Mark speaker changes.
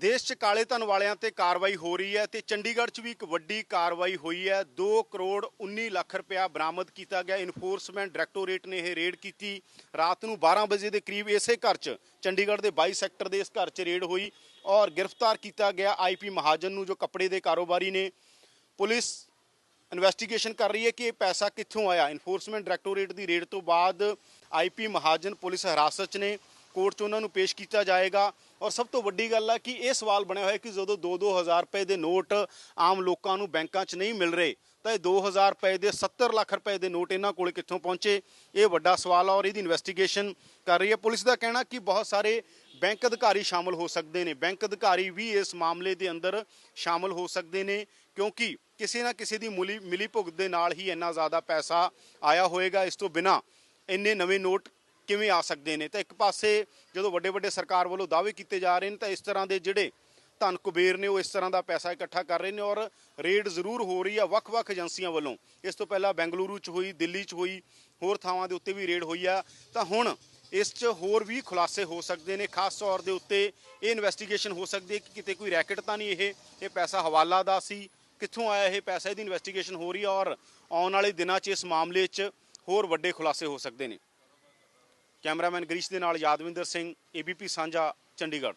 Speaker 1: ਦੇਸ਼ 'ਚ ਕਾਲੇ ਧਨ ਵਾਲਿਆਂ ਤੇ ਕਾਰਵਾਈ ਹੋ ਰਹੀ ਹੈ ਤੇ ਚੰਡੀਗੜ੍ਹ 'ਚ ਵੀ ਇੱਕ ਵੱਡੀ ਕਾਰਵਾਈ ਹੋਈ ਹੈ। 2 ਕਰੋੜ 19 ਲੱਖ ਰੁਪਇਆ ਬਰਾਮਦ ਕੀਤਾ ਗਿਆ। ਇਨਫੋਰਸਮੈਂਟ ਡਾਇਰੈਕਟੋਰੇਟ ਨੇ ਇਹ ਰੇਡ ਕੀਤੀ। ਰਾਤ ਨੂੰ 12 ਵਜੇ ਦੇ ਕਰੀਬ ਇਸੇ ਘਰ 'ਚ ਚੰਡੀਗੜ੍ਹ ਦੇ 22 ਸੈਕਟਰ ਦੇ ਇਸ ਘਰ 'ਚ ਰੇਡ ਹੋਈ ਔਰ ਗ੍ਰਿਫਤਾਰ ਕੀਤਾ ਗਿਆ ਆਈਪੀ ਮਹਾਜਨ ਨੂੰ ਜੋ ਕੱਪੜੇ ਦੇ ਕਾਰੋਬਾਰੀ ਨੇ। ਪੁਲਿਸ ਇਨਵੈਸਟੀਗੇਸ਼ਨ ਕਰ ਰਹੀ ਹੈ ਕਿ ਇਹ ਪੈਸਾ ਕਿੱਥੋਂ ਆਇਆ। ਇਨਫੋਰਸਮੈਂਟ ਡਾਇਰੈਕਟੋਰੇਟ ਦੀ ਰੇਡ ਤੋਂ ਬਾਅਦ ਆਈਪੀ ਮਹਾਜਨ ਪੁਲਿਸ ਹਿਰਾਸਤ 'ਚ ਨੇ। ਕੋਰਟ 'ਚ ਉਹਨਾਂ ਨੂੰ ਪੇਸ਼ ਕੀਤਾ ਜਾਏਗਾ। ਔਰ ਸਭ ਤੋਂ ਵੱਡੀ ਗੱਲ ਆ ਕਿ ਇਹ ਸਵਾਲ ਬਣਿਆ ਹੋਇਆ ਕਿ ਜਦੋਂ 2-2000 ਰੁਪਏ ਦੇ ਨੋਟ ਆਮ ਲੋਕਾਂ ਨੂੰ ਬੈਂਕਾਂ 'ਚ ਨਹੀਂ ਮਿਲ ਰਹੇ, ਤਾਂ ਇਹ 2000 ਰੁਪਏ ਦੇ 70 ਲੱਖ ਰੁਪਏ ਦੇ ਨੋਟ ਇਹਨਾਂ ਕੋਲ ਕਿੱਥੋਂ ਪਹੁੰਚੇ? ਇਹ ਵੱਡਾ ਸਵਾਲ ਆ ਔਰ ਇਹਦੀ ਇਨਵੈਸਟੀਗੇਸ਼ਨ ਕਰ ਰਹੀ ਹੈ। ਪੁਲਿਸ ਦਾ ਕਹਿਣਾ ਕਿ ਬਹੁਤ ਸਾਰੇ ਬੈਂਕ ਅਧਿਕਾਰੀ ਸ਼ਾਮਲ ਹੋ ਸਕਦੇ ਨੇ। ਬੈਂਕ ਅਧਿਕਾਰੀ ਵੀ ਇਸ ਮਾਮਲੇ ਦੇ ਅੰਦਰ ਸ਼ਾਮਲ ਹੋ ਸਕਦੇ ਨੇ, ਕਿਉਂਕਿ ਕਿਸੇ ਨਾ ਕਿਸੇ ਦੀ ਮੁਲੀ ਮਿਲੀ ਭੁਗਤ ਦੇ ਨਾਲ ਹੀ ਇੰਨਾ ਜ਼ਿਆਦਾ ਪੈਸਾ ਆਇਆ ਹੋਏਗਾ ਇਸ ਤੋਂ ਬਿਨਾ। ਇੰਨੇ ਨਵੇਂ ਨੋਟ ਕਿਵੇਂ ਆ ਸਕਦੇ ਨੇ? ਤਾਂ ਇੱਕ ਪਾਸੇ ਜਦੋਂ ਵੱਡੇ ਵੱਡੇ ਸਰਕਾਰ ਵੱਲੋਂ ਦਾਅਵੇ ਕੀਤੇ ਜਾ ਰਹੇ ਨੇ, ਤਾਂ ਇਸ ਤਰ੍ਹਾਂ ਦੇ ਜਿਹੜੇ ਧਨ ਕੁਬੇਰ ਨੇ, ਉਹ ਇਸ ਤਰ੍ਹਾਂ ਦਾ ਪੈਸਾ ਇਕੱਠਾ ਕਰ ਰਹੇ ਨੇ ਔਰ ਰੇਡ ਜ਼ਰੂਰ ਹੋ ਰਹੀ ਆ ਵੱਖ-ਵੱਖ ਏਜੰਸੀਆਂ ਵੱਲੋਂ। ਇਸ ਤੋਂ ਪਹਿਲਾਂ ਬੈਂਗਲੁਰੂ 'ਚ ਹੋਈ, ਦਿੱਲੀ 'ਚ ਹੋਈ, ਹੋਰ ਥਾਵਾਂ ਦੇ ਉੱਤੇ ਵੀ ਰੇਡ ਹੋਈ ਆ। ਤਾਂ ਹੁਣ ਇਸ 'ਚ ਹੋਰ ਵੀ ਖੁਲਾਸੇ ਹੋ ਸਕਦੇ ਨੇ, ਖਾਸ ਤੌਰ ਦੇ ਉੱਤੇ ਇਹ ਇਨਵੈਸਟੀਗੇਸ਼ਨ ਹੋ ਸਕਦੀ ਹੈ ਕਿ ਕਿਤੇ ਕੋਈ ਰੈਕਟ ਤਾਂ ਨਹੀਂ ਇਹ? ਇਹ ਪੈਸਾ ਹਵਾਲਾ ਦਾ ਸੀ। ਕਿੱਥੋਂ ਆਇਆ ਇਹ ਪੈਸਾ? ਇਹਦੀ ਇਨਵੈਸਟੀਗੇਸ਼ਨ ਹੋ ਰਹੀ ਆ ਔਰ ਆਉਣ ਵਾਲੇ ਦਿਨਾਂ 'ਚ ਇਸ ਮਾਮਲੇ 'ਚ ਹੋਰ ਵੱਡੇ ਖੁਲਾਸੇ ਹੋ ਸਕਦੇ ਨੇ। ਕੈਮਰਾਮੈਨ ਗਰੀਸ਼ ਦੇ ਨਾਲ ਯਾਦਵਿੰਦਰ ਸਿੰਘ ਏਬੀਪੀ ਸਾਂਝਾ ਚੰਡੀਗੜ੍ਹ।